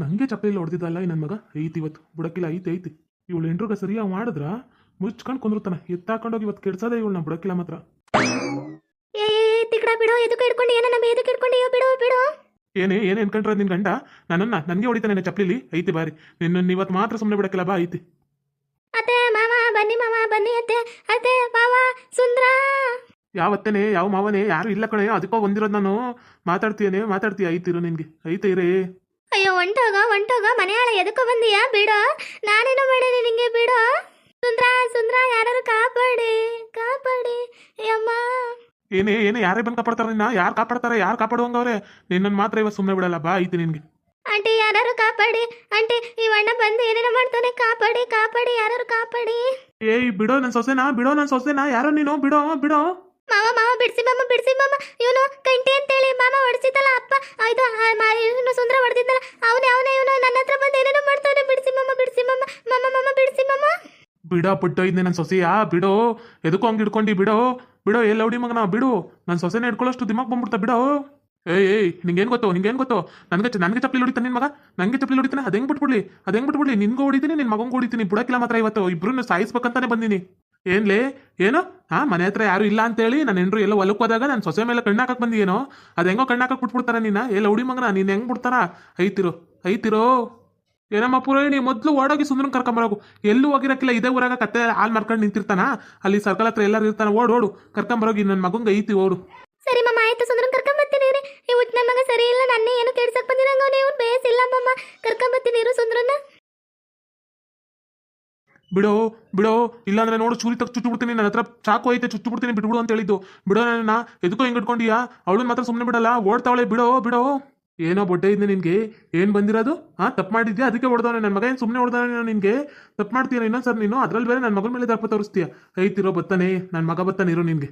ನನಗೆ ಚಪ್ಪಲಿ ಹೊಡೆದಿದ್ದಲ್ಲ ಈ ನನ್ನ ಮಗ? ಐತಿ ಇವತ್ತು ಬುಡಕಿಲ್ಲ ಐತಿ ಐತಿ. ಇವಳು ಎಂಟ್ರಗ ಸರಿಯಾಗಿ ಮಾಡಿದ್ರ? ಮುಚ್ಕೊಂಡು ಕುಂದಿರ್ತಾನೆ ಎತ್ತಾಕೊಂಡೋಗಿ ಇವತ್ತು ಕೆಡ್ಸೋದೇ ಇವಳು ನಾ ಬುಡಕಿಲ್ಲ ಮಾತ್ರ. ಏ ತಿಕ್ಕಡ ಬಿಡು ಎದಕ್ಕೆ ಹಿಡ್ಕೊಂಡು ಏನೋ ನಮ್ಮ ಎದಕ್ಕೆ ಹಿಡ್ಕೊಂಡು ಬಿಡು ಬಿಡು. ಏನೇ ಏನೇ ಅನ್ಕೊಂಡ್ರ ನಿನ್ ಗಂಡ? ನನ್ನನ್ನ ನನಗೆ ಹೊಡಿತಾನೆ ಚಪ್ಪಲಿಲಿ? ಐತಿ ಬಾರಿ. ನಿನ್ನ ಇವತ್ತು ಮಾತ್ರ ಸುಮ್ಮನೆ ಬಿಡಕ್ಕಿಲ್ಲ ಬಾ ಐತಿ. ಅತ್ತೆ ಮಾವ ಬನ್ನಿ ಮಾವ ಬನ್ನಿ ಅತ್ತೆ. ಅತ್ತೆ ಮಾವ ಸುಂದ್ರ. ಯಾವತ್ತೇನೆ ಯಾವ ಮಾವನೇ ಯಾರು ಇಲ್ಲ ಕಣೆ ಅದಕ್ಕೋ ಬಂದಿರೋದು ನಾನು. ಮಾತಾಡ್ತೀಯನೇ ಮಾತಾಡ್ತೀಯ ಐತಿರು ನಿನ್ಗೆ. ಐತೆ ಇರೇ. ಅಯ್ಯೋ ಒಂಟೋಗ ಒಂಟೋಗ ಮನೆಯಾಳ ಎದಕ್ಕೆ ಬಂದಿಯಾ? ಬಿಡು. ನಾನೇನೋ ಮಾಡೇನಿ ನಿಂಗೆ ಬಿಡು. ಸುಂದ್ರ ಸುಂದ್ರ ಯಾರು ಕಾಪಾಡಿ ಕಾಪಾಡಿ ಅಮ್ಮ ಏನೇ ಏನೇ ಯಾರೇ ಬಂದು ಕಾಪಾಡ್ತಾರ ನಿನ್ನ? ಯಾರು ಕಾಪಾಡ್ತಾರೆ? ಯಾರು ಕಾಪಾಡುವಂಗವ್ರೆ? ನಿನ್ನನ್ನು ಮಾತ್ರ ಇವತ್ತು ಸುಮ್ಮನೆ ಬಿಡಲ್ಲ. ಬಾ ಐತಿ ನಿನ್ಗೆ. ಆಂಟಿ ಯಾರು ಕಾಪಾಡಿ? ಆಂಟಿ ಈ ಅಣ್ಣ ಬಂದು ಏನೇನೋ ಮಾಡ್ತಾನೆ. ಕಾಪಾಡಿ ಕಾಪಾಡಿ ಯಾರು ಕಾಪಾಡಿ? ಏಯ್ ಬಿಡೋ ನನ್ನ ಸೊಸೆನಾ? ಬಿಡೋ ನನ್ನ ಸೊಸೆನಾ? ಯಾರೋ ನೀನು? ಬಿಡೋ ಬಿಡೋ. ಮಾವ ಮಾವ, ಬಿಡಿಸಿ ಮಾಮ ಬಿಡಿಸಿ ಮಾಮ. ಇವನು ಕಂಟಿ ಅಂತೇಳಿ ಮಾಮ ಹೊಡ್ಸಿದ್ದಲ್ಲ, ಅಪ್ಪ. ಇದು ಇವನು ಸುಂದರ ಹೊಡೆದಿದ್ದಲ್ಲ. ಅವನೇ ಅವನೇ, ಇವನು ನನ್ನ ಹತ್ರ ಬಂದು ಏನೇನೋ ಮಾಡ್ತಾನೆ ಬಿಡಿಸಿ ಮಾಮ ಬಿಡಿಸಿ ಮಾಮ. ಮಾಮ ಮಾಮ, ಬಿಡಿಸಿ ಮಾಮ. ಬಿಡ ಪುಟ್ಟ ಇದ್ದೆ ನನ್ನ ಸೊಸೆಯಾ. ಬಿಡೋ. ಎದಕ್ಕೂ ಹಂಗೆ ಹಿಡ್ಕೊಂಡು, ಬಿಡೋ. ಬಿಡೋ ಎಲ್ಲ ಮಗ ಮಗನ, ಬಿಡು. ನನ್ನ ಸೊಸೆನ ಹಿಡ್ಕೊಳ್ಳೋಷ್ಟು ದಿಮಾಗ್ ಬಂದ್ಬಿಡ್ತಾ, ಬಿಡೋ. ಏಯ್ ಏಯ್ ನಿಂಗೇನು ಗೊತ್ತು ನಿಂಗೇನು ಗೊತ್ತೋ? ನನಗೆ ನನಗೆ ಚಪ್ಪಲಿ ಹೊಡಿತಾನೆ ನಿನ್ನ ಮಗ? ನನಗೆ ಚಪ್ಪಲಿ ಹೊಡಿತಾನೆ? ಅದು ಹೆಂಗೆ ಬಿಟ್ಬಿಡ್ಲಿ? ಅದು ಹೆಂಗೆ ಬಿಟ್ಬಿಡ್ಲಿ? ನಿನ್ಗೂ ಹೊಡಿತೀನಿ ನಿನ್ನ ಮಗಂಗೆ ಹೊಡಿತೀನಿ. ಬಿಡಕ್ಕಿಲ್ಲ ಮಾತ್ರ ಇವತ್ತು. ಇಬ್ಬರನ್ನು ಸಾಯಿಸ್ಬೇಕಂತಾನೆ ಬಂದೀನಿ. ಏನ್ಲೇ? ಏನೋ? ಹಾ ಮನೆ ಹತ್ರ ಯಾರು ಇಲ್ಲ ಅಂತೇಳಿ ನನ್ನ ಹೆಂಡ್ರು ಎಲ್ಲ ಹೊಲಕ್ಕೆ ಹೋದಾಗ ನನ್ನ ಸೊಸೆ ಮೇಲೆ ಕಣ್ಣಾಕಕ್ ಬಂದಿಯೇನೋ? ಅದು ಹೆಂಗೋ ಕಣ್ಣಾಕಕ್ ಬಿಟ್ಬಿಡ್ತಾರ ನಿನ್ನ ಎಲ್ಲ ಹುಡಿ ಮಗನ, ನೀನು ಹೆಂಗ್ ಬಿಡ್ತಾರ? ಐತಿರೋ ಐತಿರೋ? ಏನಮ್ಮ ಪುರೋಹಿಣಿ ಮೊದಲು ಓಡೋಗಿ ಸುಂದರನ್ ಕರ್ಕೊಂಬರೋಗು ಎಲ್ಲೂ ಹೋಗಿರಕ್ಕಿಲ್ಲ, ಇದೇ ಊರಾಗ ಕತ್ತೆ ಹಾಲ್ ಮಾರ್ಕೊಂಡು ನಿಂತಿರ್ತಾನ? ಅಲ್ಲಿ ಸರ್ಕಲ್ ಹತ್ರ ಎಲ್ಲರೂ ಇರ್ತಾನ, ಓಡ್, ಓಡು. ಕರ್ಕೊಂಬರೋಗಿ ನನ್ನ ಮಗಂಗೆ ಐತಿ, ಓಡು. ಸರಿ ಮಮ್ಮ ಆಯ್ತು, ಸುಂದರನ್ ಕರ್ಕೊಂಬರ್ತೀನಿ ರೀ. ಈ ಮಗ ಸರಿ ಇಲ್ಲ, ನನ್ನೇ ಏನು ಕೆಡ್ಸಕ್ ಬಿಡೋ ಬಿಡೋ, ಇಲ್ಲಾಂದ್ರೆ ನೋಡು, ಚೂರಿ ತಗ ಬಿಡ್ತೀನಿ ನನ್ನ ಹತ್ರ ಚಾಕು ಐತೆ ಚುಚ್ಚು ಬಿಡ್ತೀನಿ ಬಿಟ್ಬಿಡು ಅಂತ ಹೇಳಿದ್ದು. ಬಿಡೋ ನನ್ನ ಎದಕ್ಕೋ ಹಿಂಗೆ ಇಟ್ಕೊಂಡಿಯಾ? ಅವಳನ್ನ ಮಾತ್ರ ಸುಮ್ಮನೆ ಬಿಡಲ್ಲ, ಓಡ್ತಾವಳೆ, ಬಿಡೋ ಬಿಡೋ. ಏನೋ ಬೊಡ್ಡೆ ಇದ್ದೆ ನಿನ್ಗೆ? ಏನು ಬಂದಿರೋದು? ಹಾಂ ತಪ್ಪು ಮಾಡಿದ್ದೆ ಅದಕ್ಕೆ ಹೊಡೆದವನೇ ನನ್ನ ಮಗ ಏನು ಸುಮ್ಮನೆ ಹೊಡೆದವನೆ ನಿನಗೆ? ತಪ್ಪು ಮಾಡ್ತೀಯ ಇನ್ನೊಂದು ಸರ್ ನೀನು? ಅದ್ರಲ್ಲಿ ಬೇರೆ ನನ್ನ ಮಗನ ಮೇಲೆ ದರ್ಪ ತೋರಿಸ್ತೀಯ? ಐತಿರೋ ಬತ್ತಾನೆ ನನ್ನ ಮಗ ಬತ್ತಾನೆ ಇರೋ ನಿನಗೆ.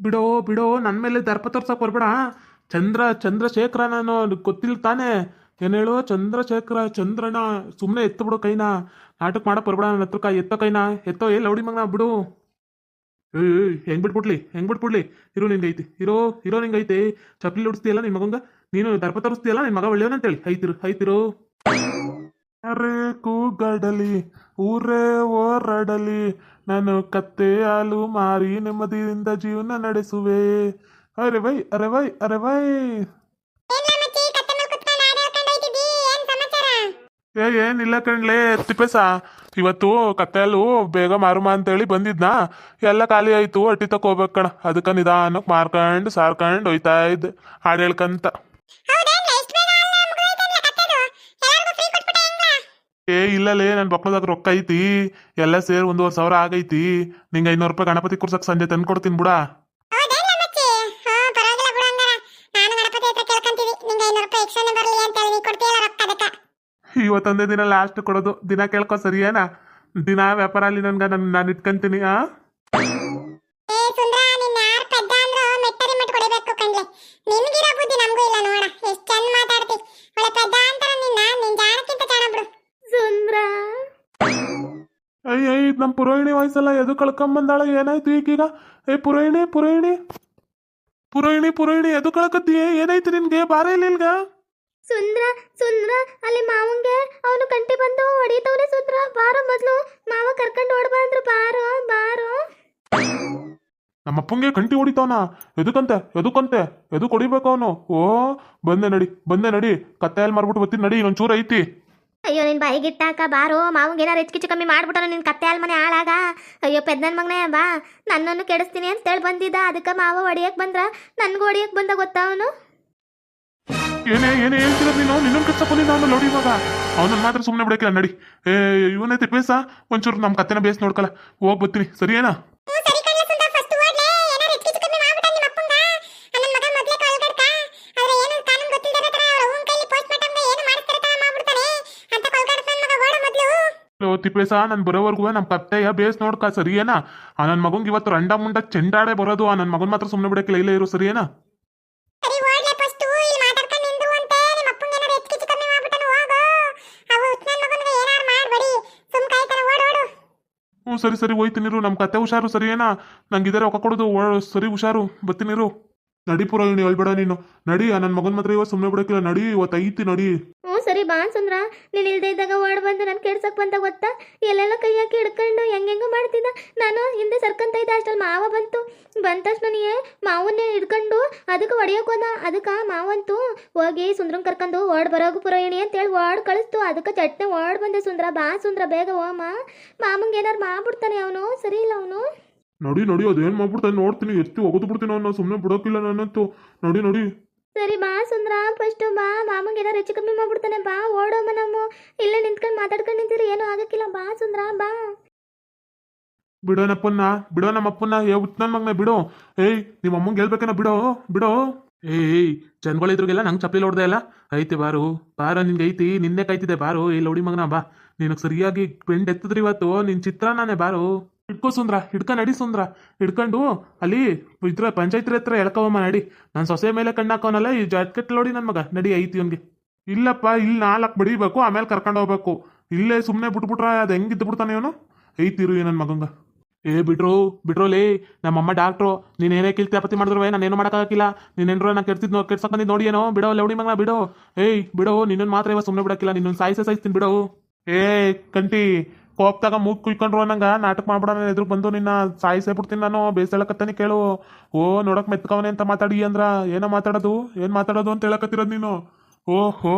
ಬಿಡೋ ಬಿಡೋ ನನ್ನ ಮೇಲೆ ದರ್ಪ ತೋರ್ಸೋಕೆ ಬರ್ಬೇಡ ಚಂದ್ರ ಚಂದ್ರಶೇಖರ ನಾನು ಗೊತ್ತಿಲ್ಲ ತಾನೇ ಏನು ಹೇಳು ಚಂದ್ರಶೇಖರ ಚಂದ್ರನ ಸುಮ್ಮನೆ ಎತ್ತು ಬಿಡು ಕೈನ. ನಾಟಕ ಮಾಡಕ್ ಬರ್ಬೇಡ ನನ್ನ ಹತ್ರ ಕೈ ಎತ್ತೋ ಕೈನ. ಎತ್ತೋ ಏ ಲೌಡಿ ಮಗನ ಬಿಡು. ಏಯ್, ಹೆಂಗ್ ಬಿಟ್ಬಿಡ್ಲಿ ಹೆಂಗ್ ಬಿಟ್ಬಿಡ್ಲಿ. ಇರೋ ನಿಂಗೆ ಐತಿ. ಇರೋ ಇರೋ ನಿಂಗೆ ಐತೆ. ಚಪ್ಪಲಿ ಉಡಿಸ್ತೀಯಲ್ಲ ನಿನ್ ಮಗಂಗ? ನೀನು ದರ್ಪ ತರಿಸ್ತೀಯಲ್ಲ ನಿನ್ ಮಗ ಒಳ್ಳೆಯವನಂತೇಳಿ ಐತಿರು ಐತಿರು. ಅರೆ ಕೂಗಡಲಿ ಊರೇ ಓರಡಲಿ ನಾನು ಕತ್ತೆ ಹಾಲು ಮಾರಿ ನೆಮ್ಮದಿಯಿಂದ ಜೀವನ ನಡೆಸುವೆ. ಅರೆ ವೈ ಅರೆ ವೈ ಅರೆ ವೈ. ಏ ಏನಿಲ್ಲ ಕಣ್ಲೆ ತಿಪ್ಪೇಸ ಇವತ್ತು ಕತ್ತಲು ಬೇಗ ಮಾರುಮ ಅಂತೇಳಿ ಬಂದಿದ್ನಾ. ಎಲ್ಲ ಖಾಲಿ ಆಯ್ತು ಅಟ್ಟಿ ತಕ್ಕ ಹೋಗ್ಬೇಕು ಕಣ. ಅದಕ್ಕೆ ನಿಧಾನಕ್ಕೆ ಮಾರ್ಕಂಡು, ಸಾರ್ಕಂಡು ಹೋಯ್ತಾ ಇದ್ದೆ. ಹಾಡು ಹೇಳ್ಕಂತ. ಏ, ಇಲ್ಲಲೇ ನನ್ನ ಬಕ್ಕಳದಾಗ ರೊಕ್ಕ ಐತಿ. ಎಲ್ಲ ಸೇರಿ ಒಂದೂವರೆ ಸಾವಿರ ಆಗೈತಿ. ನಿಂಗೆ ಐನೂರು ರೂಪಾಯಿ ಗಣಪತಿ ಕುರ್ಸಕ್ಕೆ ಸಂಜೆ ತಂದು ಕೊಡ್ತೀನಿ ಬಿಡ. ಇವತ್ತೊಂದೇ ದಿನ ಲಾಸ್ಟ್ ಕೊಡೋದು. ದಿನ ಕೇಳ್ಕೊ ಸರಿಯೇನಾ? ದಿನ ವ್ಯಾಪಾರ ಅಲ್ಲಿ ನನ್ಗೆ ನಾನು ನಾನು ಇಟ್ಕೊಂತೀನಿ ಆ? ಅಯ್ಯ ನಮ್ಮ ಪುರೋಹಿಣಿ ವಯಸ್ಸಲ್ಲ ಎದು ಕಳ್ಕೊಂಬಂದಾಳ ಏನಾಯ್ತು ಈಗೀಗ? ಏ ಪುರೋಹಿಣಿ ಪುರೋಹಿಣಿ. ಪುರೋಹಿಣಿ ಪುರೋಹಿಣಿ ಎದು ಕಳ್ಕತ್ತೀಯ ಏನಾಯ್ತು ನಿನ್ಗೆ? ಬಾರ ಇಲ್ಲ ಇಲ್ಗ? ಸುಂದ್ರ ಸುಂದ್ರ ಅಲ್ಲಿ ಮಾವಂಗೆ ಅವನು ಕಂಟಿ ಬಂದು ಹೊಡಿತವನೆ ಸುಂದ್ರ. ಬಾರೋ ಮೊದ್ಲು ಮಾವ ಕರ್ಕೊಂಡು ಓಡ್ಬಾ ಅಂದ್ರು. ಬಾರೋ ಬಾರೋ. ನಮ್ಮ ಅಪ್ಪಂಗೆ ಕಂಟಿ ಹೊಡಿತಾವನ. ಎದಕ್ಕಂತೆ ಎದಕ್ಕಂತೆ ಎದು ಹೊಡಿಬೇಕು ಅವನು? ಓ ಬಂದೆ ನಡಿ ಬಂದೆ ನಡಿ. ಕತ್ತೆಯಲ್ಲಿ ಮಾರ್ಬಿಟ್ಟು ಬರ್ತೀನಿ ನಡಿ ಇನ್ನೊಂದು ಚೂರು ಐತಿ. ಅಯ್ಯೋ ನಿನ್ ಬಾಯಿಗಿಟ್ಟಾಕ ಬಾರೋ. ಮಾವಂಗೆ ಏನಾರು ಹೆಚ್ಚು ಕಮ್ಮಿ ಮಾಡ್ಬಿಟ್ಟಾನ ನಿನ್ ಕತ್ತೆ ಹಾಲ್ ಮನೆ ಹಾಳಾಗ. ಅಯ್ಯೋ ಪೆದ್ದನ್ ಮಗನೇ ಬಾ. ನನ್ನನ್ನು ಕೆಡಿಸ್ತೀನಿ ಅಂತೇಳಿ ಬಂದಿದ್ದ. ಅದಕ್ಕೆ ಮಾವ ಹೊಡಿಯಕ್ ಬಂದ್ರ. ನನ್ಗೂ ಹೊಡಿಯಕ್ ಬಂದ ಗೊತ್ತಾ ಅವನು? ಏನೇ ಏನೇ ಹೇಳ್ತೀರ ನೀನು? ನಿನ್ನನ್ ಕಚ್ಚಕೊಂಡು ನಾನು ನೋಡಿ ಇವಾಗ. ಅವನನ್ನ ಮಾತ್ರ ಸುಮ್ಮನೆ ಬಿಡಕ್ಕಿಲ್ಲ ನಡಿ. ಏ ಇವನೈತೆ ತಿಪ್ಪೇಸ ಒಂಚೂರು ನಮ್ಮ ಕತ್ತೆನ ಬೇಸ್ ನೋಡ್ಕಲ್ಲ. ಹೋಗ್ ಬರ್ತೀನಿ. ಸರಿಯೇನಾ? ಲೋ. ತಿಪ್ಪೇಸ ನಾನು ಬರೋವರೆಗೂ ನಮ್ಮ ಕತ್ತೆಯ ಬೇಸ್ ನೋಡ್ಕ. ಸರಿಯೇನಾ? ಆ ನನ್ನ ಮಗಂಗೆ ಇವತ್ತು ರಂಡ ಮುಂಡ ಚೆಂಡಾಡೆ ಬರೋದು. ಆ ನನ್ನ ಮಗನ್ ಮಾತ್ರ ಸುಮ್ಮನೆ ಬಿಡಕ್ಕಿಲ್ಲ ಇಲ್ಲೇ ಇರು. ಸರಿಯೇನಾ? ಸರಿ ಸರಿ ಹೋಯ್ತಿನಿರು ನಮ್ಮ ಕತೆ ಹುಷಾರು ಸರಿಯೇನಾ ನಂಗೆ ಇದಾರೆ ರೊಕ್ಕ ಕೊಡೋದು. ಸರಿ ಹುಷಾರು. ಬರ್ತೀನಿರು ನಡಿ ಪುರೋಹಿಣಿ ಹೇಳ್ಬೇಡ ನೀನು. ನಡಿ ನನ್ನ ಮಗನ ಮಾತ್ರ ಇವತ್ತು ಸುಮ್ಮನೆ ಬಿಡಕ್ಕಿಲ್ಲ. ನಡಿ, ಇವತ್ತು ಐತಿ, ನಡಿ. ಹ್ಞೂ ಸರಿ ಬಾ ಸುಂದ್ರ ನೀನು ಇಲ್ದೇ ಇದ್ದಾಗ ಓಡ್ ಬಂದು ನಾನು ಕೆಡ್ಸಕ್ ಬಂದ ಗೊತ್ತಾ? ಎಲ್ಲೆಲ್ಲ ಕೈ ಹಾಕಿ ಹಿಡ್ಕೊಂಡು ಹೆಂಗೆಂಗೋ ಮಾಡ್ತಿದ್ದ. ನಾನು ಹಿಂದೆ ಸರ್ಕಂತ ಇದ್ದೆ ಅಷ್ಟಲ್ಲಿ ಮಾವ ಬಂತು. ಬಂದ ತಕ್ಷಣ ನೀ ಮಾವನ್ನೇ ಹಿಡ್ಕೊಂಡು ಅದಕ್ಕೆ ಹೊಡೆಯೋಕೆ ಹೋದ. ಅದಕ್ಕೆ ಮಾವಂತು ಹೋಗಿ ಸುಂದ್ರನ್ ಕರ್ಕೊಂಡು ಓಡ್ ಬರೋಗು ಪುರೋಹಿಣಿ ಅಂತೇಳಿ ಓಡ್ ಕಳಿಸ್ತು. ಅದಕ್ಕೆ ಚಟ್ನೆ ಓಡ್ ಬಂದೆ ಸುಂದ್ರ ಬಾ ಸುಂದ್ರ ಬೇಗ ಹೋಮ. ಮಾಮಂಗೆ ಏನಾರು ಮಾಡ್ಬಿಡ್ತಾನೆ ಅವನು. ಸರಿ ಇಲ್ಲ ಅವನು. ನಡಿ ನಡಿ ಅದೇನ್ ಮಾಡ್ಬಿಡ್ತಾನೆ ನೋಡ್ತೀನಿ. ಎಷ್ಟು ಒಗದು ಬಿಡ್ತೀನಿ ಅವನ್ನ ಸುಮ್ಮನೆ ಬಿಡೋಕಿಲ್ಲ ನನ್ನಂತೂ. ನಡಿ ನಡಿ. ಸರಿ ಬಾ ಸುಂದ್ರ ಫಸ್ಟ್ ಬಾ. ಮಾಮಂಗೆ ಏನಾರು ಹೆಚ್ಚು ಕಮ್ಮಿ ಮಾಡ್ಬಿಡ್ತಾನೆ. ಬಾ ಓಡೋಮ್ಮ ನಮ್ಮ. ಇಲ್ಲೇ ನಿಂತ್ಕೊಂಡು ಮಾತಾಡ್ಕೊಂಡು ನಿಂತೀರಿ ಏನು ಆಗಕ್ಕಿಲ್ಲ. ಬಾ ಸುಂದ್ರ ಬಾ. ಬಿಡೋ ನಪ್ಪನ್ನ ಬಿಡೋ ನಮ್ಮಪ್ಪನ್ನ. ಏ ಉತ್ ನನ್ನ ಮಗನ ಬಿಡು. ಏಯ್ ನಿಮ್ಮ ಅಮ್ಮಂಗೆ ಹೇಳ್ಬೇಕೇನ ಬಿಡೋ ಬಿಡೋ. ಏಯ್ ಜನಗಳಿದ್ರಿಗೆಲ್ಲ ನಂಗೆ ಚಪ್ಪಲಿ ಹೊಡ್ದೆ ಅಲ್ಲ? ಐತಿ ಬಾರು. ಬಾರ ನಿಂಗೆ ಐತಿ ನಿನ್ನೆ ಕಾಯ್ತಿದೆ ಬಾರು. ಏ ಲೌಡಿ ಮಗನ ಬಾ. ನಿನಗೆ ಸರಿಯಾಗಿ ಬೆಂಡ್ ಎತ್ತದ್ರಿ ಇವತ್ತು. ನಿನ್ ಚಿತ್ರ ನಾನೇ ಬಾರು. ಹಿಡ್ಕೋ ಸುಂದ್ರ, ಹಿಡ್ಕ ನಡಿ ಸುಂದ್ರ. ಹಿಡ್ಕೊಂಡು ಅಲ್ಲಿ ಇದ್ರ ಪಂಚಾಯತ್ ಹತ್ರ ಎಳ್ಕೊವಮ್ಮ ನಡಿ. ನಾನು ಸೊಸೆ ಮೇಲೆ ಕಣ್ಣಾಕೋನಲ್ಲ ಈ ಜಾಕೆಟ್ ನೋಡಿ ನನ್ನ ಮಗ. ನಡಿ ಐತಿ ಅವನಿಗೆ ಇಲ್ಲಪ್ಪ ಇಲ್ಲಿ ನಾಲ್ಕು ಬಡಿಬೇಕು, ಆಮೇಲೆ ಕರ್ಕೊಂಡು ಹೋಗ್ಬೇಕು. ಇಲ್ಲೇ ಸುಮ್ಮನೆ ಬಿಟ್ಬಿಟ್ರ ಅದು ಹೆಂಗಿದ್ದು ಬಿಡ್ತಾನೆ ಇವನು? ಐತಿರು ನನ್ನ ಮಗಂಗ. ಏ ಬಿಡ್ರು ಬಿಡ್ರೋ ಲೇ, ನಮ್ಮಮ್ಮ ಡಾಕ್ಟ್ರು ನೀನೇನೇ ಕಿಲ್ತಿ ಅಪತಿ ಮಾಡಿದ್ರು ನಾನು ಏನು ಮಾಡೋಕ್ಕಾಗಿಲ್ಲ ನೀನೇನ್ರು ನಾನು ಕೆಡ್ತಿದ್ ಕೆಡ್ಸಕ್ ಬಂದಿದ್ದು ನೋಡಿ ಏನೋ, ಬಿಡೋ ಲೌಡಿ ಮಗನ, ಬಿಡೋ. ಏಯ್, ಬಿಡೋ, ನಿನ್ನನ್ ಮಾತ್ರ ಇವಾಗ ಸುಮ್ಮನೆ ಬಿಡೋಕ್ಕಿಲ್ಲ ನಿನ್ನೊಂದು ಸಾಯಿಸೇ ಸಾಯಿಸ್ತೀನಿ ಬಿಡೋ. ಏ, ಕಂಟಿ ಕೋಪ್ತಾಗ ಮೂಗ್ ಕುಯ್ಕೊಂಡ್ರು ಅನ್ನಂಗ, ನಾಟಕ ಮಾಡ್ಬಿಡ ನಾನು ಎದುರು ಬಂದು ನಿನ್ನ ಸಾಯಿಸೇ ಬಿಡ್ತೀನಿ ನಾನು, ಬೇಸಳಕತ್ತಾನೆ ಕೇಳು. ಓ, ನೋಡಕ್ ಮೆತ್ಕವನೆ ಅಂತ ಮಾತಾಡಿ ಅಂದ್ರ ಏನೋ ಮಾತಾಡೋದು? ಏನ್ ಮಾತಾಡೋದು ಅಂತ ಹೇಳಕತ್ತಿರೋದು ನೀನು? ಓಹೋ.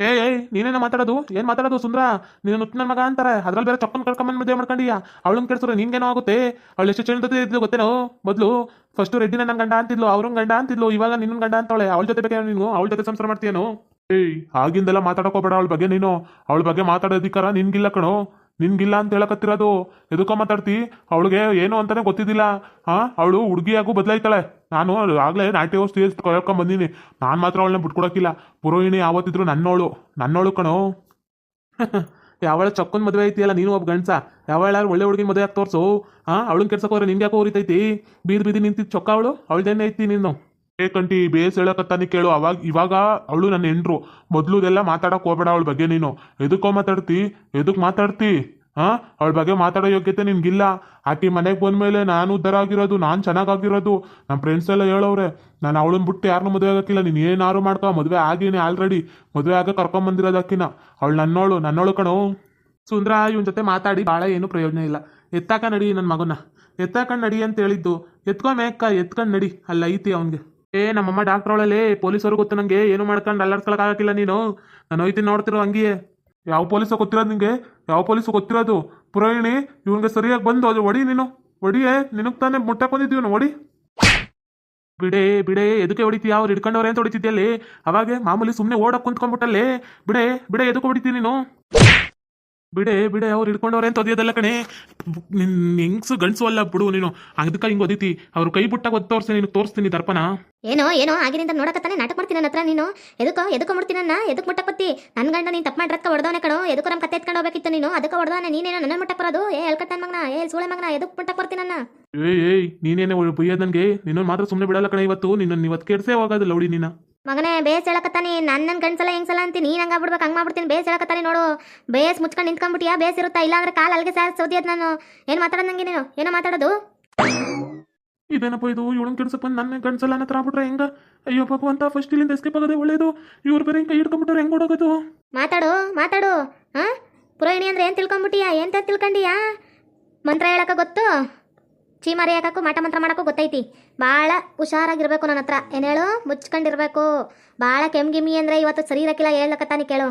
ಏ ಏಯ್ ನೀನೇನ ಮಾತಾಡೋದು? ಏನ್ ಮಾತಾಡೋದು ಸುಂದ್ರ? ನೀನು ನನ್ನ ಮಗ ಅಂತಾರೆ. ಅದ್ರಲ್ಲಿ ಬೇರೆ ಚಪ್ಪನ್ ಕಳ್ಕೊಂಬಂದ್ ಮದುವೆ ಮಾಡ್ಕೊಂಡಿಯಾ? ಅವಳನ್ನ ಕೆಡ್ಸೋರು ನಿನ್ಗೇನೋ ಆಗುತ್ತೆ? ಅವಳು ಎಷ್ಟು ಚೆಂದ ಇದ್ಲು ಗೊತ್ತೇನೋ? ಮೊದಲು ಫಸ್ಟ್ ರೆಡ್ಡಿನ ನನ್ನ ಗಂಡ ಅಂತಿದ್ಲು ಅವ್ರನ್ನ ಗಂಡ ಅಂತಿದ್ಲು, ಇವಾಗ ನಿನ್ನ ಗಂಡ ಅಂತಾಳೆ ಅವಳ ಜೊತೆ ಬೇಕೇನೋ ನೀನು, ಅವಳ ಜೊತೆ ಸಂಸಾರ ಮಾಡ್ತೀಯೇನು? ಏಯ್ ಆಗಿಂದೆಲ್ಲ ಮಾತಾಡಕೋಬೇಡ ಅವಳ ಬಗ್ಗೆ ನೀನು. ಅವಳ ಬಗ್ಗೆ ಮಾತಾಡೋ ಅಧಿಕಾರ ನಿನ್ಗಿಲ್ಲ ಕಣೋ. ನಿನ್ಗಿಲ್ಲ ಅಂತ ಹೇಳಕತ್ತಿರೋದು? ಎದಕ್ಕೋ ಮಾತಾಡ್ತಿ? ಅವಳಿಗೆ ಏನು ಅಂತಾನೆ ಗೊತ್ತಿದ್ದಿಲ್ಲ. ಹಾ ಅವಳು ಹುಡುಗಿಯಾಗೂ ಬದಲಾಯ್ತಾಳೆ. ನಾನು ಆಗ್ಲೇ ನಾಟಿ ಸ್ಟೇಜ್ ಕೊಯ್ಕೊಂಡ್ ಬಂದೀನಿ. ನಾನು ಮಾತ್ರ ಅವಳನ್ನ ಬಿಟ್ಕೊಡಕ್ಕಿಲ್ಲ. ಪುರೋಹಿಣಿ ಯಾವತ್ತಿದ್ರು ನನ್ನೋಳು. ನನ್ನೋಳು ಕಣೋ. ಯಾವಳ ಚಕ್ಕನ್ ಮದುವೆ ಐತಿಯಲ್ಲ ನೀನು ಒಬ್ಬ ಗಂಡ್ಸ. ಯಾವಳ ಒಳ್ಳೆ ಹುಡುಗಿನ ಮದುವೆ ಆಗಿ ತೋರ್ಸು ಹಾ ಅವಳನ್ನ ಕೆಡ್ಸಕ್ ಹೋದ್ರೆ ನಿನ್ಗೆ ಯಾಕೋ ಉರಿತೈತಿ? ಬೀದಿ ಬೀದಿ ನಿಂತಿದ್ ಚೊಕ್ಕ ಅವಳು? ಅವಳ್ದೇನೆ ಐತಿ ನೀನು? ಏ ಕಂಟಿ ಬೇಸ್ ಹೇಳಕತ್ತಾನೆ ಕೇಳು, ಅವಾಗ, ಇವಾಗ ಅವಳು ನನ್ನ ಹೆಂಡ್ರು. ಮೊದಲುದೆಲ್ಲ ಮಾತಾಡಕ್ ಹೋಗ್ಬೇಡ ಅವಳ ಬಗ್ಗೆ ನೀನು. ಎದಕ್ಕೋ ಮಾತಾಡ್ತಿ ಎದಕ್ಕೆ ಮಾತಾಡ್ತಿ? ಹಾಂ ಅವಳ ಬಗ್ಗೆ ಮಾತಾಡೋ ಯೋಗ್ಯತೆ ನಿನ್ಗಿಲ್ಲ. ಆಕೆ ಮನೆಗೆ ಬಂದ್ಮೇಲೆ ನಾನು ಉದ್ಧಾರ ಆಗಿರೋದು, ನಾನು ಚೆನ್ನಾಗಾಗಿರೋದು. ನಮ್ಮ ಫ್ರೆಂಡ್ಸ್ ಎಲ್ಲ ಹೇಳೋರೆ ನಾನು ಅವಳನ್ನ ಬಿಟ್ಟು ಯಾರನ್ನೂ ಮದುವೆ ಆಗಕ್ಕಿಲ್ಲ. ನೀನು ಏನಾರು ಮಾಡ್ಕೊ, ಮದುವೆ ಆಗೀನಿ ಆಲ್ರೆಡಿ ಮದುವೆ ಆಗ ಕರ್ಕೊಂಬಂದಿರೋದು ಅಕ್ಕಿನ ಅವಳು ನನ್ನೋಳು ನನ್ನೋಳು ಕಣೋ. ಸುಂದ್ರ, ಇವನ ಜೊತೆ ಮಾತಾಡಿ ಭಾಳ ಏನು ಪ್ರಯೋಜನ ಇಲ್ಲ. ಎತ್ತಾಕ ನಡಿ ನನ್ನ ಮಗನ ಎತ್ತಾಕಂಡು ನಡಿ ಅಂತ ಹೇಳಿದ್ದು. ಎತ್ಕೊ ಮೇಕ ಎತ್ಕೊಂಡು ನಡಿ. ಅಲ್ಲ ಐತಿ ಅವನ್ಗೆ. ಏ, ನಮ್ಮಮ್ಮ ಡಾಕ್ಟರ್ ಪೊಲೀಸ್ ಪೊಲೀಸರು ಗೊತ್ತು ನಂಗೆ, ಏನು ಮಾಡ್ಕೊಂಡು ಅಲ್ಲಾಡ್ಸ್ಕೊಳಕ್ ಆಗಕ್ಕಿಲ್ಲ ನೀನು. ನಾನು ಹೋಯ್ತೀನಿ ನೋಡ್ತಿರೋ ಹಂಗೆಯೇ. ಯಾವ ಪೊಲೀಸ ಗೊತ್ತಿರೋದು ನಿಂಗೆ? ಯಾವ ಪೊಲೀಸು ಗೊತ್ತಿರೋದು? ಪುರಾಯಣಿ ಇವನ್ಗೆ ಸರಿಯಾಗಿ ಬಂದು, ಅದು ಹೊಡಿ ನೀನು. ಹೊಡಿಯೇ ನಿನಗ್ ತಾನೇ ಮುಟ್ಟಕ್ ಬಂದಿದ್ದೀವಿ ಹೊಡಿ ಬಿಡೆ ಬಿಡೆ, ಎದಕ್ಕೆ ಹೊಡಿತೀಯ? ಅವ್ರು ಹಿಡ್ಕೊಂಡವ್ರೆ ಅಂತ ಹೊಡಿತಿದ್ಯಲ್ಲಿ? ಅವಾಗೆ ಮಾಮೂಲಿ ಸುಮ್ಮನೆ ಓಡಕ್ ಕುಂತ್ಕೊಂಡ್ಬಿಟ್ಟಲ್ಲಿ. ಬಿಡೆ ಬಿಡೆ, ಎದಕ್ಕೆ ಹೊಡಿತೀನಿ ನೀನು? ಬಿಡೆ ಬಿಡೆ ಅವ್ರು ಹಿಡ್ಕೊಂಡವ್ರೆ ಅಂತ ಒದಿಯೋದಲ್ಲ ಕಣೆ. ನಿನ್ ಹೆಂಗ್ಸು ಗಂಡ್ಸು ಅಲ್ಲ ಬಿಡು ನೀನು. ಅದಕ್ಕ ಹಿಂಗ್ ಒದಿತಿ. ಅವ್ರ ಕೈ ಬಿಟ್ಟಾಗ ಒದ್ ತೋರಿಸಿ ನೀನು ತೋರಿಸ್ತೀನಿ ದರ್ಪಣ. ಏನೋ ಏನೋ ಆಗಿನಿಂದ ನೋಡಕತ್ತಾನೆ ನಾಟಕ ಮಾಡ್ತೀನಿ ನನ್ನ ಹತ್ರ ನೀನು. ಎದಕ್ಕೋ ಎದಕ್ಕೋ ಮುಡ್ತೀನನ್ನ ಎದಕ್ಕೆ ಮುಟ್ಟಕ್ ಬತ್ತಿ ನನ್ನ ಗಂಡ ನೀನ್ ತಪ್ಪ ಮಾಡಿರಕ್ಕ ಹೊಡೆದವನೆ ಕಣೋ. ಎದಕ್ಕೋ ನಮ್ಮ ಕತ್ತೆ ಎತ್ಕೊಂಡು ಹೋಗ್ಬೇಕಿತ್ತು ನೀನು. ಅದಕ್ಕೆ ಹೊಡೆದವನೆ ನೀನೇನೋ ನನ್ನ ಮುಟ್ಟಕ್ ಬರೋದು? ಏ ಅಲ್ಕತ್ತ ಮಗ್ನ ಏ ಸೂಳೆ ಮಗನ ಎದಕ್ಕೆ ಮುಟ್ಟಕ್ ಬರ್ತೀನನ್ನ ಏಯ್ ಏಯ್ ನೀನೇನೇ ಬೈಯೋದು ನನಗೆ. ಮಾತ್ರ ಸುಮ್ಮನೆ ಬಿಡಲ್ಲ ಕಣೆ ಇವತ್ತು. ನಿನ್ನ ಇವತ್ತು ಕೆಡ್ಸೇ ಹೋಗೋದು ಲೌಡಿ ನೀನ. ಮಗನೇ ಬೇಸ್ ಹೇಳಕತ್ತಾನಿ. ನನ್ನ ನನ್ನ ಗಂಡ್ಸಲ ಹೆಂಗ್ಸಲ ಅಂತೀನಿ ನೀನು ಹಂಗೆ ಆಗ್ಬಿಡ್ಬೇಕು ಹಂಗೆ ಮಾಡ್ಬಿಡ್ತೀನಿ. ಬೇಸ್ ಹೇಳಕತ್ತಾನೆ ನೋಡು. ಬೇಸ್ ಮುಚ್ಕೊಂಡು ನಿಂತ್ಕೊಂಡ್ಬಿಟ್ಟಿಯಾ ಬೇಸ್ ಇರುತ್ತಾ? ಇಲ್ಲಾಂದ್ರೆ ಕಾಲು ಅಲ್ಲಿಗೆ ಸಾರ್ ಸೋದಿಯದ್ ನಾನು. ಏನು ಮಾತಾಡೋದು ನಂಗೆ ನೀನು? ಏನೋ ಮಾತಾಡೋದು? ಇದೇನಪ್ಪ ಇದು? ಇವಳನ್ ಕೆಡ್ಸಪ್ಪ ನನ್ನ ಗಂಡ್ಸಲ ಹತ್ರ ಆಗ್ಬಿಟ್ರೆ ಹೆಂಗ? ಅಯ್ಯೋ ಭಗವಂತ ಫಸ್ಟ್ ಇಲ್ಲಿಂದ ಎಸ್ಕೇಪ್ ಆಗೋದೇ ಒಳ್ಳೇದು. ಇವ್ರು ಬೇರೆ ಹಿಂಗೆ ಹಿಡ್ಕೊಂಡ್ಬಿಟ್ರೆ ಹೆಂಗ್ ಓಡೋಗೋದು? ಮಾತಾಡು ಮಾತಾಡು. ಹಾಂ? ಪುರೋಹಿಣಿ ಅಂದ್ರೆ ಏನು ತಿಳ್ಕೊಂಬಿಟ್ಟಿಯಾ ಏನು ತಿಳ್ಕೊಂಡಿಯಾ? ಮಂತ್ರ ಹೇಳಕ ಗೊತ್ತು? ಚೀಮಾರಿ ಹಾಕಕ್ಕೂ ಮಾಟ ಮಂತ್ರ ಮಾಡಕ್ಕೂ ಗೊತ್ತೈತಿ. ಭಾಳ ಹುಷಾರಾಗಿರ್ಬೇಕು ನನ್ನ ಹತ್ರ. ಏನು ಹೇಳು? ಮುಚ್ಕೊಂಡಿರ್ಬೇಕು. ಭಾಳ ಕೆಮ್ಗಿಮ್ಮಿ ಅಂದ್ರೆ ಇವತ್ತು ಸರಿ ಇರಕ್ಕಿಲ್ಲ ಹೇಳಕತ್ತಾನೆ ಕೇಳು.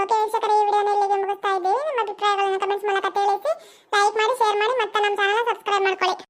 ಓಕೆ ವೀಕ್ಷಕರೇ, ಈ ವಿಡಿಯೋನ ಇಲ್ಲಿಗೆ ಮುಗಿಸ್ತಾ ಇದ್ದೀವಿ. ನಿಮ್ಮ ಅಭಿಪ್ರಾಯಗಳನ್ನು ಕಮೆಂಟ್ಸ್ ಮೂಲಕ ತಿಳಿಸಿ ಲೈಕ್ ಮಾಡಿ ಶೇರ್ ಮಾಡಿ, ಮತ್ತೆ ನಮ್ಮ ಚಾನಲ್ ಸಬ್ಸ್ಕ್ರೈಬ್ ಮಾಡ್ಕೊಳ್ಳಿ.